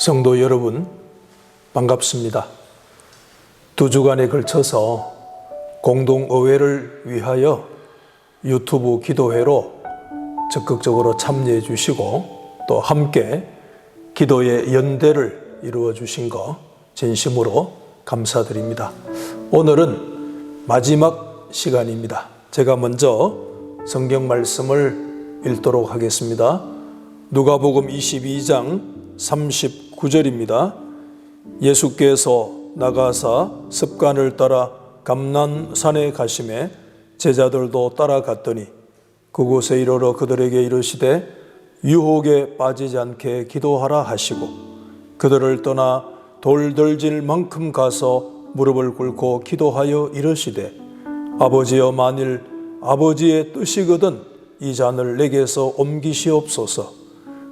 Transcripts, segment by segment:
성도 여러분, 반갑습니다. 두 주간에 걸쳐서 공동의회를 위하여 유튜브 기도회로 적극적으로 참여해 주시고 또 함께 기도의 연대를 이루어 주신 거 진심으로 감사드립니다. 오늘은 마지막 시간입니다. 제가 먼저 성경 말씀을 읽도록 하겠습니다. 누가복음 22장 39절입니다. 예수께서 나가사 습관을 따라 감난산에 가심에 제자들도 따라갔더니 그곳에 이르러 그들에게 이르시되 유혹에 빠지지 않게 기도하라 하시고 그들을 떠나 돌들질 만큼 가서 무릎을 꿇고 기도하여 이르시되 아버지여 만일 아버지의 뜻이거든 이 잔을 내게서 옮기시옵소서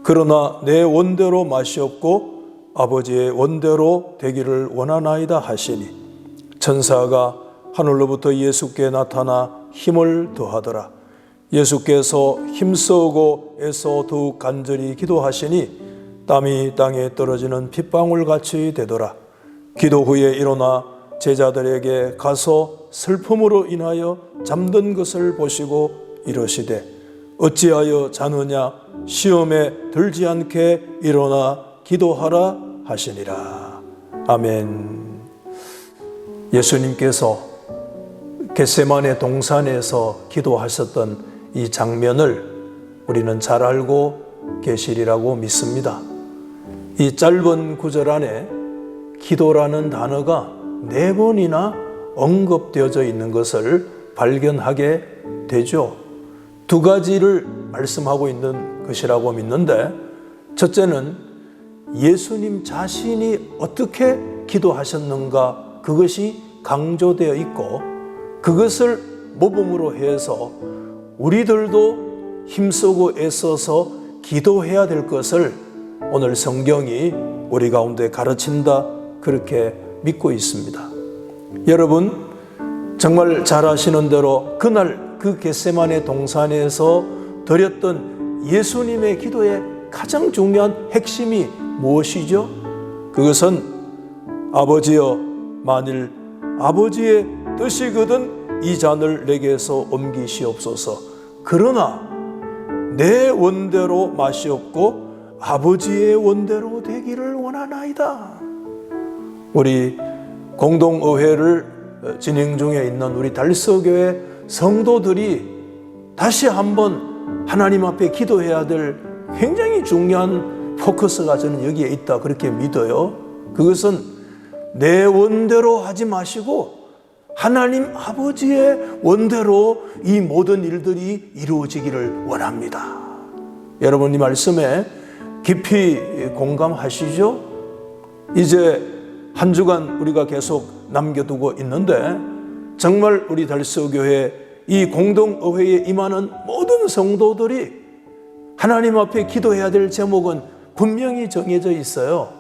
그러나 내 원대로 마시옵고 아버지의 원대로 되기를 원하나이다 하시니 천사가 하늘로부터 예수께 나타나 힘을 더하더라. 예수께서 힘쓰고 애써 더욱 간절히 기도하시니 땀이 땅에 떨어지는 핏방울 같이 되더라. 기도 후에 일어나 제자들에게 가서 슬픔으로 인하여 잠든 것을 보시고 이러시되 어찌하여 자느냐? 시험에 들지 않게 일어나 기도하라 하시니라 아멘 예수님께서 겟세만의 동산에서 기도하셨던 이 장면을 우리는 잘 알고 계시리라고 믿습니다. 이 짧은 구절 안에 기도라는 단어가 네 번이나 언급되어져 있는 것을 발견하게 되죠. 두 가지를 말씀하고 있는 것이라고 믿는데, 첫째는 예수님 자신이 어떻게 기도하셨는가 그것이 강조되어 있고, 그것을 모범으로 해서 우리들도 힘쓰고 애써서 기도해야 될 것을 오늘 성경이 우리 가운데 가르친다 그렇게 믿고 있습니다. 여러분 정말 잘 아시는 대로 그날 그 겟세만의 동산에서 드렸던 예수님의 기도의 가장 중요한 핵심이 무엇이죠? 그것은 아버지여 만일 아버지의 뜻이거든 이 잔을 내게서 옮기시옵소서. 그러나 내 원대로 마시옵고 아버지의 원대로 되기를 원하나이다. 우리 공동의회를 진행 중에 있는 우리 달서교회 성도들이 다시 한번 하나님 앞에 기도해야 될 굉장히 중요한 포커스가 저는 여기에 있다 그렇게 믿어요. 그것은 내 원대로 하지 마시고 하나님 아버지의 원대로 이 모든 일들이 이루어지기를 원합니다. 여러분 이 말씀에 깊이 공감하시죠? 이제 한 주간 우리가 계속 남겨두고 있는데 정말 우리 달서교회 이 공동의회에 임하는 모든 성도들이 하나님 앞에 기도해야 될 제목은 분명히 정해져 있어요.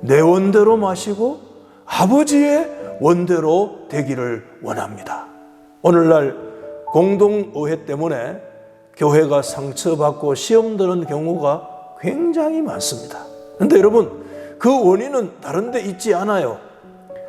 내 원대로 마시고 아버지의 원대로 되기를 원합니다. 오늘날 공동의회 때문에 교회가 상처받고 시험 드는 경우가 굉장히 많습니다. 그런데 여러분, 그 원인은 다른 데 있지 않아요.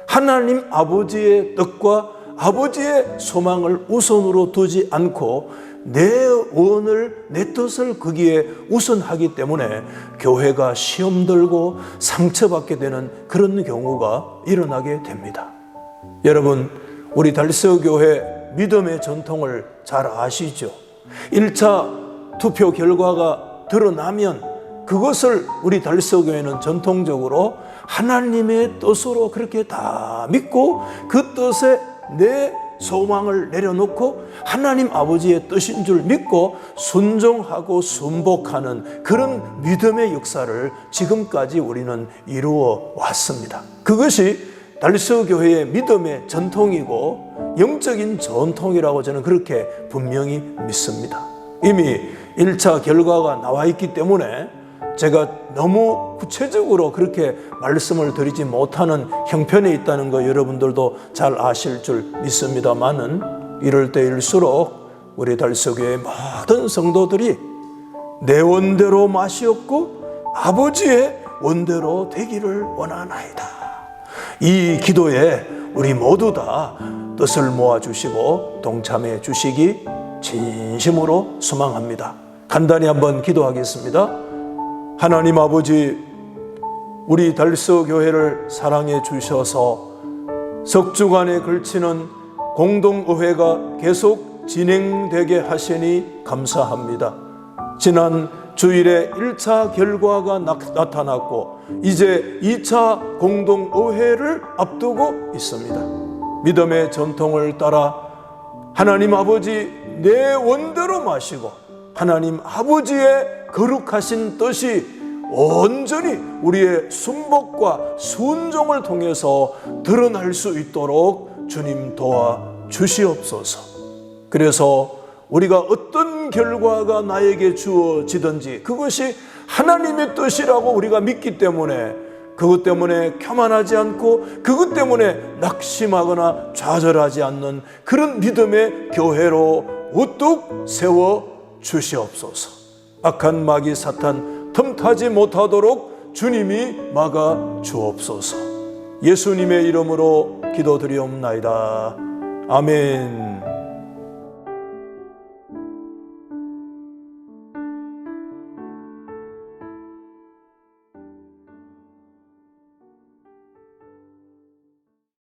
하나님 아버지의 뜻과 아버지의 소망을 우선으로 두지 않고 내 원을, 내 뜻을 거기에 우선하기 때문에 교회가 시험 들고 상처받게 되는 그런 경우가 일어나게 됩니다. 여러분, 우리 달서 교회 믿음의 전통을 잘 아시죠? 1차 투표 결과가 드러나면 그것을 우리 달서교회는 전통적으로 하나님의 뜻으로 그렇게 다 믿고 그 뜻에 내 소망을 내려놓고 하나님 아버지의 뜻인 줄 믿고 순종하고 순복하는 그런 믿음의 역사를 지금까지 우리는 이루어 왔습니다. 그것이 달서교회의 믿음의 전통이고 영적인 전통이라고 저는 그렇게 분명히 믿습니다. 이미 1차 결과가 나와 있기 때문에 제가 너무 구체적으로 그렇게 말씀을 드리지 못하는 형편에 있다는 거 여러분들도 잘 아실 줄 믿습니다만은 이럴 때일수록 우리 달서교의 모든 성도들이 내 원대로 마시옵고 아버지의 원대로 되기를 원하나이다. 이 기도에 우리 모두 다 뜻을 모아 주시고 동참해 주시기 진심으로 소망합니다. 간단히 한번 기도하겠습니다. 하나님 아버지, 우리 달서 교회를 사랑해 주셔서 석주간에 걸치는 공동의회가 계속 진행되게 하시니 감사합니다. 지난 주일에 1차 결과가 나, 나타났고 이제 2차 공동의회를 앞두고 있습니다. 믿음의 전통을 따라 하나님 아버지 내 원대로 마시고 하나님 아버지의 거룩하신 뜻이 온전히 우리의 순복과 순종을 통해서 드러날 수 있도록 주님 도와 주시옵소서. 그래서 우리가 어떤 결과가 나에게 주어지든지 그것이 하나님의 뜻이라고 우리가 믿기 때문에 그것 때문에 교만하지 않고 그것 때문에 낙심하거나 좌절하지 않는 그런 믿음의 교회로 우뚝 세워 주시옵소서. 악한 마귀 사탄 틈타지 못하도록 주님이 막아 주옵소서. 예수님의 이름으로 기도드리옵나이다. 아멘.